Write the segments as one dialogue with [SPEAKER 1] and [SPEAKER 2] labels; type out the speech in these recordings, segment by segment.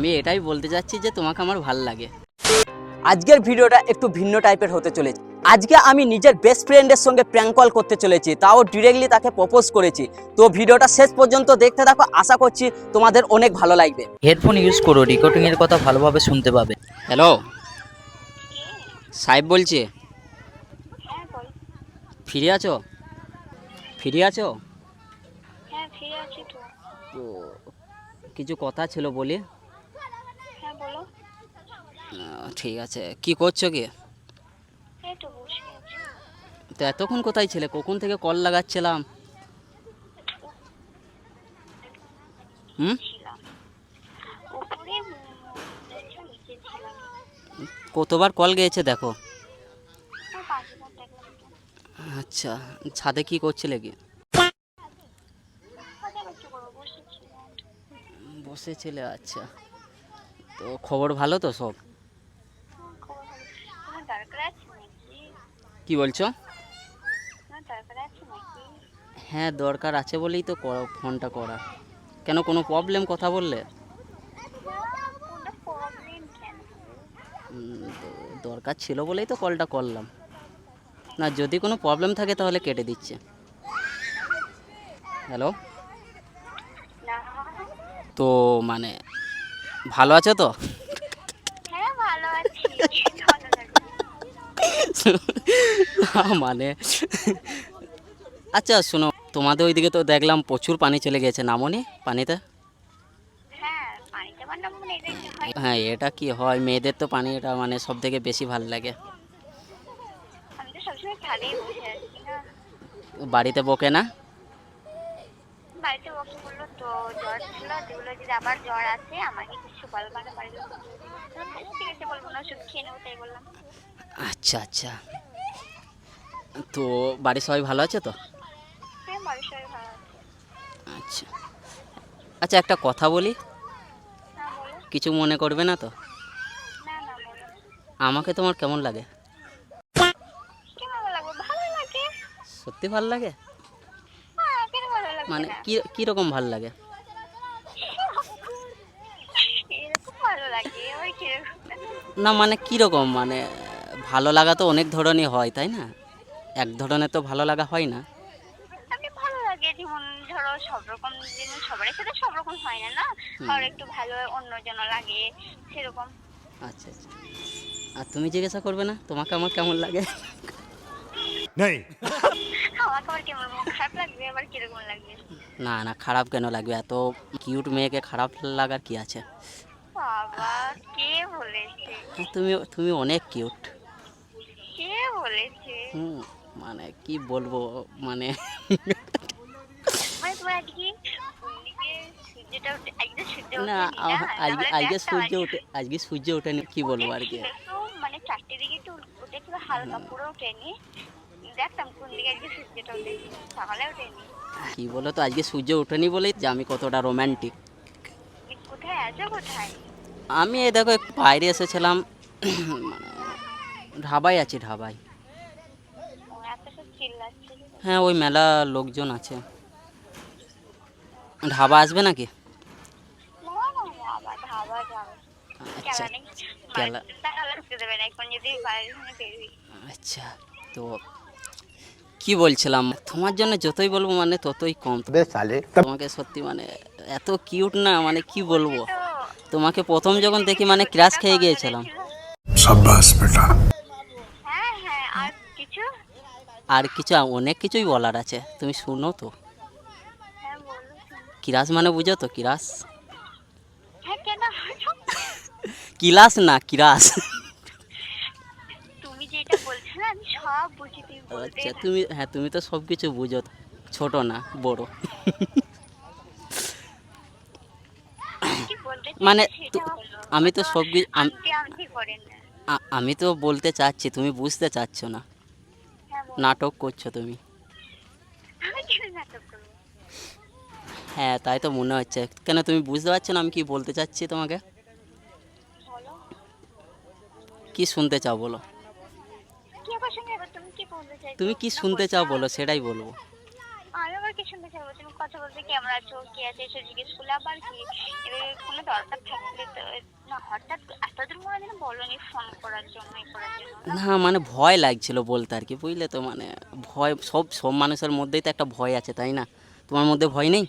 [SPEAKER 1] আমি এটাই বলতে চাচ্ছি যে তোমাকে আমার ভালো লাগে।
[SPEAKER 2] আজকের ভিডিওটা একটু ভিন্ন টাইপের হতে চলেছে। আজকে আমি নিজের বেস্ট ফ্রেন্ডের সঙ্গে প্র্যাঙ্ক কল করতে চলেছি তাও ডিরেক্টলি তাকে প্রপোজ করেছি। তো ভিডিওটা শেষ পর্যন্ত দেখতে থাকো আশা করছি তোমাদের অনেক ভালো লাগবে।
[SPEAKER 3] হেডফোন ইউজ করো রেকর্ডিং এর কথা ভালোভাবে শুনতে পাবে।
[SPEAKER 1] হ্যালো সাহেব বলছি?
[SPEAKER 4] হ্যাঁ
[SPEAKER 1] ফিরে আছো? ফিরে আছো?
[SPEAKER 4] হ্যাঁ ফিরে আছি তো।
[SPEAKER 1] তো কিছু কথা ছিল বলি? ঠিক আছে। কি করছ কি
[SPEAKER 4] তো
[SPEAKER 1] এতক্ষণ কোথায় ছিলে? কখন থেকে কল লাগাচ্ছিলাম? হুম? কতবার কল গিয়েছে দেখো। আচ্ছা ছাদে কি করছিলে কি বসেছিলে আচ্ছা। তো খবর ভালো তো সব
[SPEAKER 4] হ্যাঁ, খবর ভালো। তোমার দরকার আছে নাকি
[SPEAKER 1] কি বলছো? হ্যাঁ দরকার আছে বলেই তো ফোনটা করা। কেন, কোনো প্রবলেম কথা বললে? দরকার ছিল বলেই তো কলটা করলাম। না, যদি কোনো প্রবলেম থাকে তাহলে কেটে দিচ্ছে। হ্যালো তো মানে ভালো আছো তো?
[SPEAKER 4] হ্যাঁ ভালো আছি।
[SPEAKER 1] মানে। আচ্ছা শোনো তোমাদের ওইদিকে তো দেখলাম প্রচুর পানি চলে গেছে নামনি পানিতে?
[SPEAKER 4] হ্যাঁ এটা কি হয়।
[SPEAKER 1] হ্যাঁ এটা কি হয়? মেয়েদের তো পানি এটা মানে সব থেকে বেশি ভালো লাগে। বাড়িতে বকে না?
[SPEAKER 4] বাড়িতে বসে বলল তো জ্বর ছিল যেগুলো যদি আবার জ্বর আছে আমাকে কিছু বলবা না বাড়ির লোক। তো ঠিক আছে বলব না ওষুধ খেয়ে নেব তাই বললাম।
[SPEAKER 1] আচ্ছা আচ্ছা। তো বাড়ির সবাই ভালো আছে তো?
[SPEAKER 4] হ্যাঁ
[SPEAKER 1] আচ্ছা। আচ্ছা একটা কথা বলি। কিছু মনে করবে না তো? আমাকে তোমার কেমন লাগে?
[SPEAKER 4] লাগে?
[SPEAKER 1] সত্যি ভালো লাগে?
[SPEAKER 4] হ্যাঁ লাগবে
[SPEAKER 1] মানে কি কীরকম ভালো লাগে?
[SPEAKER 4] লাগে?
[SPEAKER 1] না মানে কীরকম মানে ভালো লাগা তো অনেক ধরনের হয় তাই না? এক ধরনের তো ভালো লাগা হয় না।
[SPEAKER 4] আমি ভালো লাগে যেমন ধরো সব রকম জিনিস সবার সাথে সব রকম হয় না না? আর একটু ভালো অন্যজন লাগে সেরকম।
[SPEAKER 1] আচ্ছা আচ্ছা। আর তুমি জিজ্ঞাসা করবে না? তোমাকে আমার কেমন লাগে?
[SPEAKER 4] আমাকে কেমন খারাপ লাগবে আবার কীরকম লাগবে?
[SPEAKER 1] না না খারাপ কেন লাগবে? এত কিউট মেয়েকে খারাপ লাগার কি আছে?
[SPEAKER 4] বাবা কে বলেছে?
[SPEAKER 1] তুমি তুমি অনেক কিউট
[SPEAKER 4] বলেছে
[SPEAKER 1] হুম মানে কি বলব মানে
[SPEAKER 4] মানে তোমার আজকে আজকে সূর্য
[SPEAKER 1] না আজকে আজকে সূর্য
[SPEAKER 4] আজকে।
[SPEAKER 1] ওঠে আজকে সূর্য ওঠেনি কি বলব আর কি?
[SPEAKER 4] মানে চারটে দিকে একটু উঠেছিল হালকা পুরো ওঠেনি। দেখতাম কোন দিকে আজকে সূর্যটা সকালে ওঠেনি।
[SPEAKER 1] কি বলো তো আজকে সূর্য ওঠেনি বলেই যে আমি কতটা রোমান্টিক
[SPEAKER 4] তুমি কোথায় আছো কোথায়?
[SPEAKER 1] আমি এই দেখো একটু বাইরে এসেছিলাম মানে ঢাবাই আছি ঢাবাই
[SPEAKER 4] ও এত সব চিল্লাচ্ছে
[SPEAKER 1] হ্যাঁ ওই মেলা লোকজন আছে। ঢাবা আসবে নাকি? আচ্ছা, আচ্ছা তো কি বলছিলাম? তোমার জন্য যতই বলব মানে ততই কম। তোমাকে সত্যি মানে এত কিউট না মানে কি বলব? তোমাকে প্রথম যখন দেখি মানে ক্রাশ খেয়ে গিয়েছিলাম।
[SPEAKER 4] বেটা। আর কিছু
[SPEAKER 1] অনেক কিছুই বলার আছে। তুমি শুনো তো। কিরাস মানে বুঝো তো কিরাস? কিলাস না কিরাস। আচ্ছা তুমি হ্যাঁ তুমি তো সব কিছু বুঝো ছোট না বড়। মানে। আমি তো সব কিছু আমি- তো বলতে চাচ্ছি তুমি বুঝতে চাচ্ছ না। নাটক করছ তুমি। হ্যাঁ তাই তো মনে হচ্ছে। কেন তুমি বুঝতে পারছ না আমি কি বলতে চাচ্ছি তোমাকে? কি শুনতে চাও বলো।
[SPEAKER 4] তুমি কি
[SPEAKER 1] শুনতে চাও বলো সেটাই বলব।
[SPEAKER 4] আমি আবার আবার কি শুনতে চাইব তুমি কথা বলতে কেমন আছো কি আছে এসব জিজ্ঞেস করলে আবার কি? এবার কোনো দরকার থাকলে তো না হঠাৎ এতদিন মনে যেন বলনি ফোন করার জন্য করার জন্য।
[SPEAKER 1] না মানে ভয় লাগছিল বলতে আর কি বুঝলে তো? মানে ভয় সব সব মানুষের মধ্যেই তো একটা ভয় আছে তাই না? তোমার মধ্যে ভয় নেই?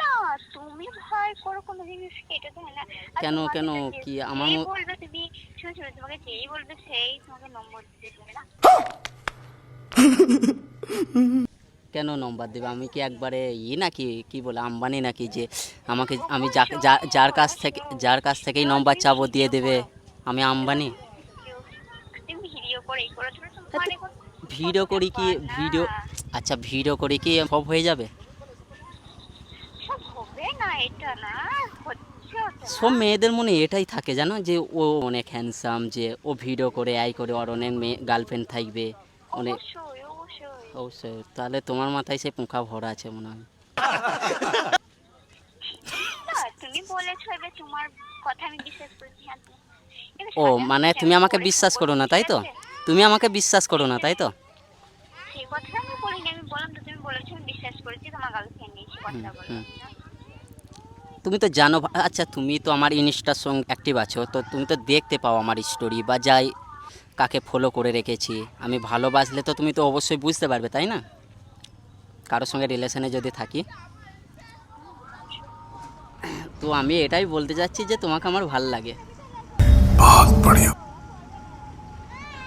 [SPEAKER 4] না তুমি ভয় করো কোনো জিনিস তো না।
[SPEAKER 1] কেন, কেন, কি আমার
[SPEAKER 4] বলবে তুমি শুনো শুনো তোমাকে যেই বলবে সেই তোমাকে নম্বর দিতে না?
[SPEAKER 1] কেন নম্বর দেবে? আমি কি একবারে ই নাকি? কি বলে আম্বানি নাকি যে আমাকে আমি যার কাছ থেকে যার কাছ থেকেই নম্বর চাবো দিয়ে দেবে? আমি আম্বানি?
[SPEAKER 4] ভিডিও করে মানে
[SPEAKER 1] করি কি। ভিডিও আচ্ছা ভিডিও করে কি সব হয়ে যাবে।
[SPEAKER 4] সব
[SPEAKER 1] মেয়েদের মনে এটাই থাকে জানো যে ও অনেক হ্যান্ডসাম যে ও ভিডিও করে আই করে ওর অনেক মেয়ে গার্লফ্রেন্ড থাকবে। অনেক
[SPEAKER 4] অবশ্যই
[SPEAKER 1] তাহলে তোমার মাথায় সে পোকা ভরা আছে মনে হয়।
[SPEAKER 4] তুমি বলেছ এবার তোমার কথা আমি বিশ্বাস করছি
[SPEAKER 1] ও মানে তুমি আমাকে বিশ্বাস করো না তাই তো? তুমি আমাকে বিশ্বাস করো না তাই তো?
[SPEAKER 4] সেই কথা আমি বলিনি আমি বললাম তো তুমি বলেছ আমি বিশ্বাস করেছি তোমার গার্লফ্রেন্ড নেই সে কথা বলো
[SPEAKER 1] তুমি তো জানো আচ্ছা তুমি তো আমার ইনস্টার সঙ্গে অ্যাক্টিভ আছো তো তুমি তো দেখতে পাও আমার স্টোরি বা যাই কাকে ফলো করে রেখেছি। আমি ভালোবাসলে তো তুমি তো অবশ্যই বুঝতে পারবে তাই না? কারোর সঙ্গে রিলেশনে যদি থাকি। তো আমি এটাই বলতে যাচ্ছি যে তোমাকে আমার ভালো লাগে।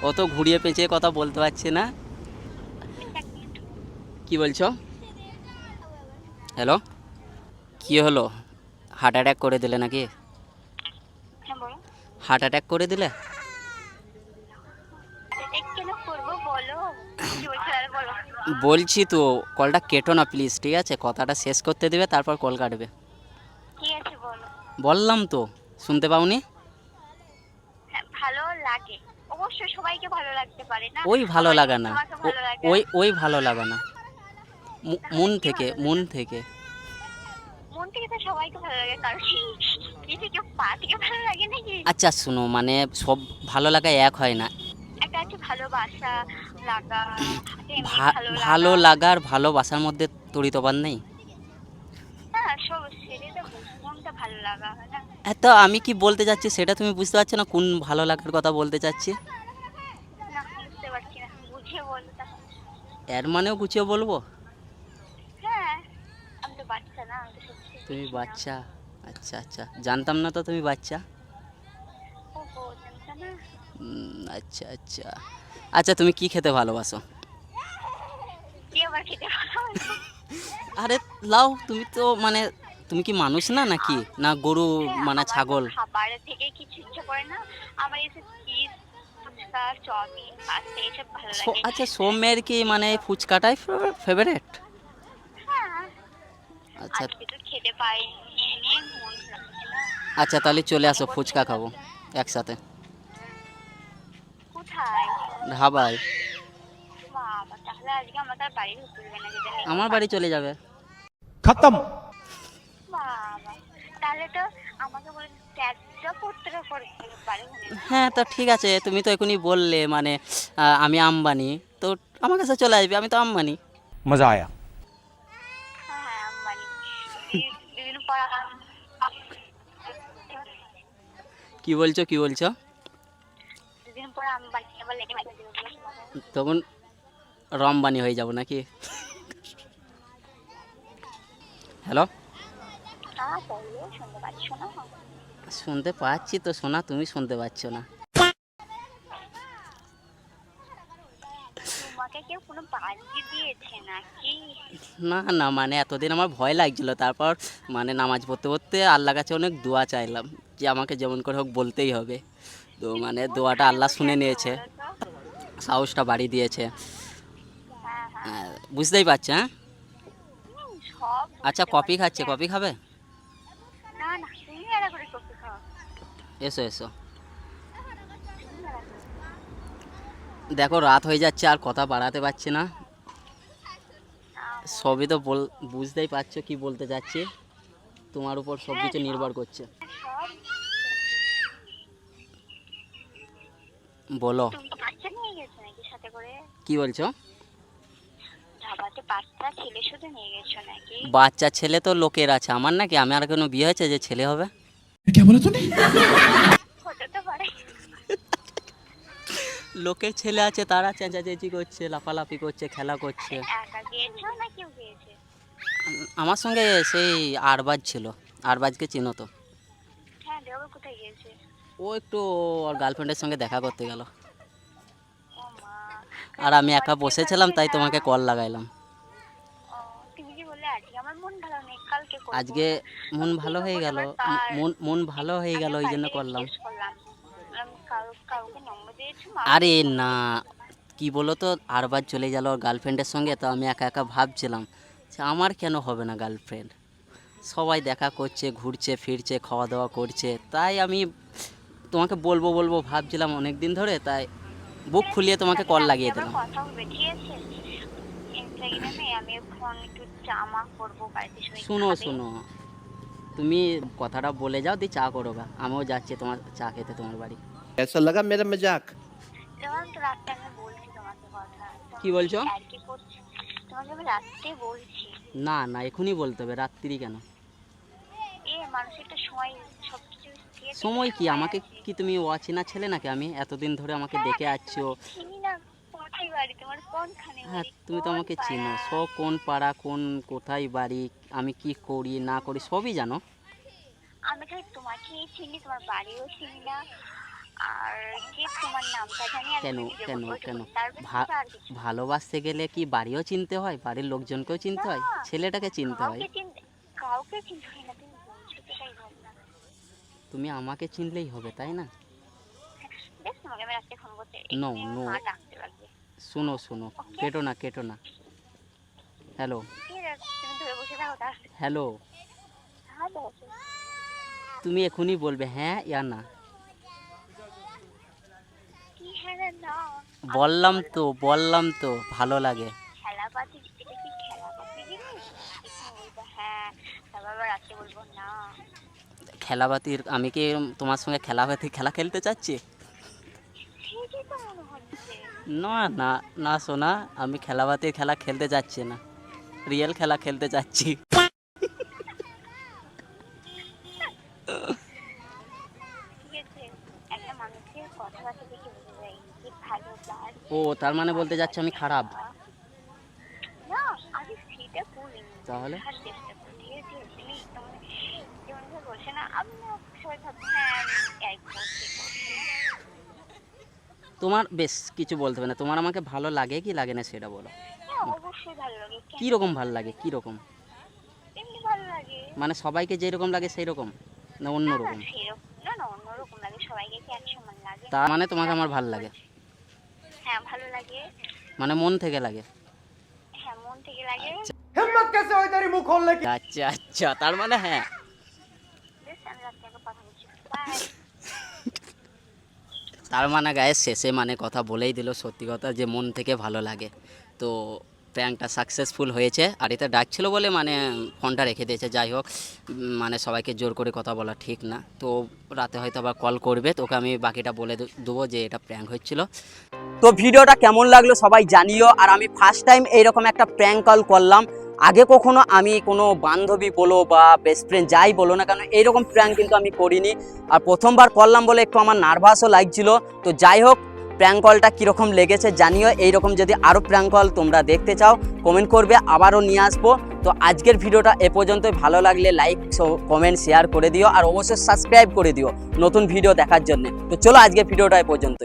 [SPEAKER 1] অত ঘুরিয়ে পেঁচিয়ে কথা বলতে পারছি না। কি বলছো? হ্যালো কি হলো? হার্ট অ্যাটাক করে দিলে নাকি? হার্ট অ্যাটাক করে দিলে?
[SPEAKER 4] বলছি
[SPEAKER 1] তো কলটা কেটো না প্লিজ ঠিক আছে? কথাটা শেষ করতে দেবে তারপর কল কাটবে। বললাম তো শুনতে পাওনি?
[SPEAKER 4] হ্যাঁ ভালো লাগে। অবশ্যই সবাইকে ভালো লাগতে পারে না?
[SPEAKER 1] ওই ভালো লাগা না। ওই ওই ভালো লাগা না। মন থেকে মন থেকে।
[SPEAKER 4] মন তো সবাইকে ভালো লাগে কারণ
[SPEAKER 1] আচ্ছা শুনো মানে সব ভালো লাগা এক হয় না।
[SPEAKER 4] একটা আছে ভালোবাসা ভালো
[SPEAKER 1] ভালো
[SPEAKER 4] লাগা।
[SPEAKER 1] লাগার ভালোবাসার মধ্যে তরিতবান নেই?
[SPEAKER 4] হ্যাঁ তো
[SPEAKER 1] আমি কি বলতে চাচ্ছি সেটা তুমি বুঝতে পারছ না? কোন ভালো লাগার কথা বলতে চাচ্ছি? এর মানেও গুছিয়ে বলব?
[SPEAKER 4] হ্যাঁ
[SPEAKER 1] তুমি বাচ্চা আচ্ছা আচ্ছা। জানতাম না তো তুমি বাচ্চা। আচ্ছা আচ্ছা। আচ্ছা তুমি কি খেতে ভালোবাসো? আরে লাও তুমি তো মানে তুমি কি মানুষ না নাকি? না গরু মানে ছাগল?
[SPEAKER 4] খাবার থেকে কিছু ইচ্ছে করে না। আমার এসে চিজ ফুচকা চাউমিন পাস্তা এসব ভালো
[SPEAKER 1] সো-
[SPEAKER 4] লাগে
[SPEAKER 1] আচ্ছা সোমের কি মানে ফুচকাটাই ফেভারেট
[SPEAKER 4] হ্যাঁ।
[SPEAKER 1] আচ্ছা।
[SPEAKER 4] খেতে না।
[SPEAKER 1] আচ্ছা তাহলে চলে আসো ফুচকা খাব একসাথে।
[SPEAKER 4] কোথায়? মানে ধাবায় আমার বাড়ি
[SPEAKER 1] চলে যাবে।
[SPEAKER 4] খতম।
[SPEAKER 1] হ্যাঁ তো ঠিক আছে তুমি তো এখনই বললে মানে আমি আম্বানি তো আমার কাছে চলে আসবে আমি তো আম্বানি।
[SPEAKER 4] মজা আয়া।
[SPEAKER 1] কি বলছো কি বলছো?
[SPEAKER 4] দুদিন পর আমি
[SPEAKER 1] তখন রমবানি হয়ে যাব নাকি? হ্যালো?
[SPEAKER 4] হ্যাঁ শুনতে পাচ্ছ
[SPEAKER 1] তো শোনা তুমি শুনতে পাচ্ছ না। না না মানে এতদিন আমার ভয় লাগছিল তারপর মানে নামাজ পড়তে পড়তে আল্লাহ কাছে অনেক দোয়া চাইলাম যে আমাকে যেমন করে হোক বলতেই হবে। তো মানে দোয়াটা আল্লাহ শুনে নিয়েছে। সাহসটা বাড়িয়ে দিয়েছে।
[SPEAKER 4] হ্যাঁ হ্যাঁ।
[SPEAKER 1] বুঝতেই পারছে হ্যাঁ? আচ্ছা
[SPEAKER 4] কপি
[SPEAKER 1] খাচ্ছে? কপি খাবে? এসো এসো। দেখো রাত হয়ে যাচ্ছে আর কথা বাড়াতে পারছি না। সবই তো বল বুঝতেই পারছ কি বলতে চাচ্ছি? তোমার উপর সব কিছু নির্ভর করছে। বলো।
[SPEAKER 4] তুমি তো বাচ্চা নিয়ে গেছো নাকি সাথে করে?
[SPEAKER 1] কি বলছো?
[SPEAKER 4] বাচ্চা ছেলে শুধু নিয়ে গেছো নাকি?
[SPEAKER 1] বাচ্চা ছেলে তো লোকের আছে। আমার নাকি আমি আর কোনো বিয়ে হয়েছে যে ছেলে হবে? লোকের ছেলে আছে তারা চেঁচাচেঁচি করছে লাফালাফি করছে খেলা করছে।
[SPEAKER 4] একা গিয়েছো না কেউ গিয়েছে?
[SPEAKER 1] আমার সঙ্গে সেই আরবাজ ছিল। আরবাজকে চিনো তো?
[SPEAKER 4] হ্যাঁ কোথায় গিয়েছে?
[SPEAKER 1] ও একটু ওর গার্লফ্রেন্ডের সঙ্গে দেখা করতে গেল। আর আমি একা বসেছিলাম তাই তোমাকে কল লাগাইলাম।
[SPEAKER 4] আজকে মন ভালো
[SPEAKER 1] হয়ে গেল মন মন ভালো হয়ে গেল ওই জন্য করলাম। আরে না কি বলো তো আরবার চলে গেল ওর গার্লফ্রেন্ডের সঙ্গে তো আমি একা একা ভাবছিলাম যে আমার কেন হবে না গার্লফ্রেন্ড সবাই দেখা করছে ঘুরছে ফিরছে খাওয়া দাওয়া করছে তাই আমি তোমাকে বলব বলব ভাবছিলাম অনেক দিন ধরে তাই বুক ফুলিয়ে তোমাকে কল আচ্ছা, লাগিয়ে দিলাম।
[SPEAKER 4] কথা হবে ঠিক আছে? আমি ফোন একটু জামা করব
[SPEAKER 1] শুনো শুনো তুমি কথাটা বলে যাও দি চা করো গা। আমিও যাচ্ছি তোমার চা খেতে তোমার বাড়ি।
[SPEAKER 5] কেসা লাগা মেরা मजाक?
[SPEAKER 4] তোমার আমি বলছি তোমাকে কথা।
[SPEAKER 1] কি বলছো?
[SPEAKER 4] আর কি করছ? তোমাকে আমি রাতে বলছি।
[SPEAKER 1] না না এখনই বলতে হবে রাত্রি কেন?
[SPEAKER 4] এ মানুষ একটা সময় সব
[SPEAKER 1] সময় কি? আমাকে কি তুমি অচেনা ছেলে নাকি? আমি এতদিন ধরে আমাকে দেখে আসছো
[SPEAKER 4] কোনখানে
[SPEAKER 1] হ্যাঁ তুমি তো আমাকে চিনো। সব কোন পাড়া কোন কোথায় বাড়ি আমি কি করি না করি সবই জানো।
[SPEAKER 4] আমি খালি তোমাকে চিনি তোমার বাড়িও চিনি না। আর কি তোমার নামটা জানি
[SPEAKER 1] কেন কেন কেন। ভালোবাসতে গেলে কি বাড়িও চিনতে হয়? বাড়ির লোকজনকেও চিনতে হয়? ছেলেটাকে চিনতে হয়?
[SPEAKER 4] কাউকে চিনতে হয় না তুমি বলছো তো তাই বললাম
[SPEAKER 1] তুমি আমাকে চিনলেই হবে তাই না?
[SPEAKER 4] লাগবে।
[SPEAKER 1] শুনো শুনো। কেটো না কেটো না। হ্যালো হ্যালো
[SPEAKER 4] হ্যাঁ।
[SPEAKER 1] তুমি এখনই বলবে হ্যাঁ ইয়া না।
[SPEAKER 4] না।
[SPEAKER 1] বললাম তো বললাম তো ভালো লাগে।
[SPEAKER 4] হ্যাঁ বলব না।
[SPEAKER 1] খেলাবাতির আমি কি তোমার সঙ্গে খেলাবাতি খেলা খেলতে চাচ্ছি? না না না সোনা আমি খেলাবাতির খেলা খেলতে চাচ্ছি না। রিয়েল খেলা খেলতে
[SPEAKER 4] তার
[SPEAKER 1] ও তার মানে বলতে যাচ্ছে আমি খারাপ।
[SPEAKER 4] বলিনি
[SPEAKER 1] তাহলে?
[SPEAKER 4] বোঝার চেষ্টা করি ঠিক আছে তুমি তোমার যেমন ভাবে বলছে না আমি না সবাই ভাবছে হ্যাঁ আমি এই করছি করছি
[SPEAKER 1] তোমার বেশ কিছু বলতে হবে না। তোমার আমাকে ভালো লাগে কি লাগে না সেটা বলো।
[SPEAKER 4] হ্যাঁ অবশ্যই ভালো লাগে।
[SPEAKER 1] কি রকম ভালো লাগে? কি রকম
[SPEAKER 4] এমনি ভালো লাগে।
[SPEAKER 1] মানে সবাইকে যেই রকম লাগে সেই রকম না অন্য
[SPEAKER 4] না
[SPEAKER 1] রকম?
[SPEAKER 4] না না অন্যরকম লাগে। সবাইকে কি এক সমান লাগে?
[SPEAKER 1] তার মানে তোমাকে আমার ভালো লাগে।
[SPEAKER 4] হ্যাঁ ভালো লাগে।
[SPEAKER 1] মানে মন থেকে লাগে।
[SPEAKER 4] হ্যাঁ মন থেকে লাগে।
[SPEAKER 1] আচ্ছা। আচ্ছা তার মানে হ্যাঁ
[SPEAKER 4] বেশ আমি রাত্রে একবার কথা বলছি বাই
[SPEAKER 1] তার মানে গায়ে শেষে মানে কথা বলেই দিল সত্যি কথা যে মন থেকে ভালো লাগে। তো প্র্যাঙ্কটা সাকসেসফুল হয়েছে আর এটা ডাকছিল বলে মানে ফোনটা রেখে দিয়েছে। যাই হোক মানে সবাইকে জোর করে কথা বলা ঠিক না। তো রাতে হয়তো আবার কল করবে। তোকে আমি বাকিটা বলে দেবো যে এটা প্র্যাঙ্ক হচ্ছিল।
[SPEAKER 2] তো ভিডিওটা কেমন লাগল সবাই জানিও। আর আমি ফার্স্ট টাইম এইরকম একটা প্র্যাঙ্ক কল করলাম। আগে কখনো আমি কোনো বান্ধবী বলো বা বেস্ট ফ্রেন্ড যাই বলো না কেন, এইরকম প্র্যাঙ্ক কিন্তু আমি করিনি। আর প্রথমবার করলাম বলে একটু আমার নার্ভাসও লাগছিল। তো যাই হোক প্র্যাঙ্ক কলটা কীরকম লেগেছে জানিও। এইরকম যদি আরও প্র্যাঙ্ক কল তোমরা দেখতে চাও কমেন্ট করবে, আবারও নিয়ে আসব। তো আজকের ভিডিওটা এ পর্যন্তই। ভালো লাগলে লাইক কমেন্ট শেয়ার করে দিও। আর অবশ্যই সাবস্ক্রাইব করে দিও নতুন ভিডিও দেখার জন্য। তো চলো আজকের ভিডিওটা এ পর্যন্ত